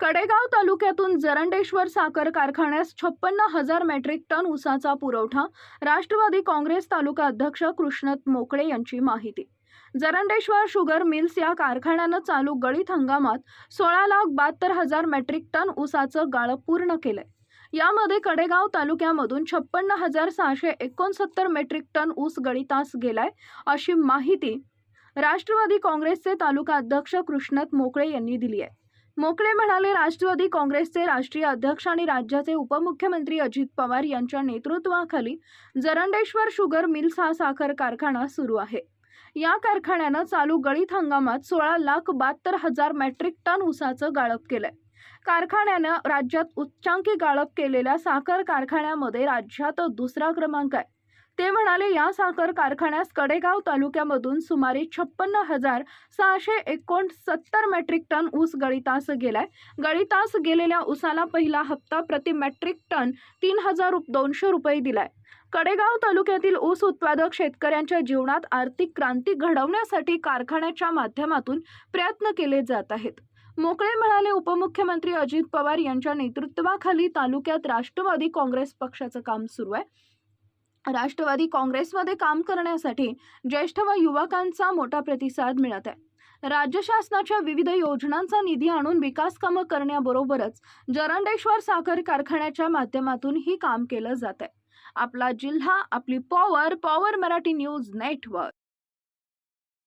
कडेगाव तालुक्यातून जरंडेश्वर साखर कारखान्यास छप्पन्न हजार मेट्रिक टन ऊसाचा पुरवठा राष्ट्रवादी काँग्रेस तालुका अध्यक्ष कृष्णत मोकळे यांची माहिती. जरंडेश्वर शुगर मिल्स या कारखान्यानं चालू गळीत हंगामात सोळा लाख बहात्तर हजार मेट्रिक टन ऊसाचं गाळप पूर्ण केलंय. यामध्ये कडेगाव तालुक्यामधून छप्पन्न हजार सहाशे एकोणसत्तर मेट्रिक टन ऊस गळीतास गेलाय अशी माहिती राष्ट्रवादी काँग्रेसचे तालुका अध्यक्ष कृष्णत मोकळे यांनी दिली आहे मोकळे म्हणाले राष्ट्रवादी काँग्रेसचे राष्ट्रीय अध्यक्ष आणि राज्याचे उपमुख्यमंत्री अजित पवार यांच्या नेतृत्वाखाली जरंडेश्वर शुगर मिल्स हा साखर कारखाना सुरू आहे. या कारखान्यानं चालू गळीत हंगामात सोळा लाख बहात्तर हजार मेट्रिक टन उसाचं गाळप केलंय. कारखान्यानं राज्यात उच्चांकी गाळप केलेल्या साखर कारखान्यामध्ये राज्यात दुसरा क्रमांक आहे. ते म्हणाले या साखर कारखान्यास कडेगाव तालुक्यामधून सुमारे छप्पन्न हजार सहाशे एकोणसत्तर मेट्रिक टन ऊस गळीतास गेलाय. गळीतास गेलेल्या ऊसाला पहिला हप्ता प्रति मेट्रिक टन तीन हजार दोनशे रुपये दिलाय. कडेगाव तालुक्यातील ऊस उत्पादक शेतकऱ्यांच्या जीवनात आर्थिक क्रांती घडवण्यासाठी कारखान्याच्या माध्यमातून प्रयत्न केले जात आहेत. मोकळे म्हणाले उपमुख्यमंत्री अजित पवार यांच्या नेतृत्वाखाली तालुक्यात राष्ट्रवादी काँग्रेस पक्षाचं काम सुरू आहे. राष्ट्रवादी काँग्रेसमध्ये काम करण्यासाठी ज्येष्ठ व युवकांचा मोठा प्रतिसाद मिळत आहे. राज्य शासनाच्या विविध योजनांचा निधी आणून विकास कामं करण्याबरोबरच जरंडेश्वर साखर कारखान्याच्या माध्यमातून ही काम केलं जात आहे आपला जिल्हा आपली power power Marathi news network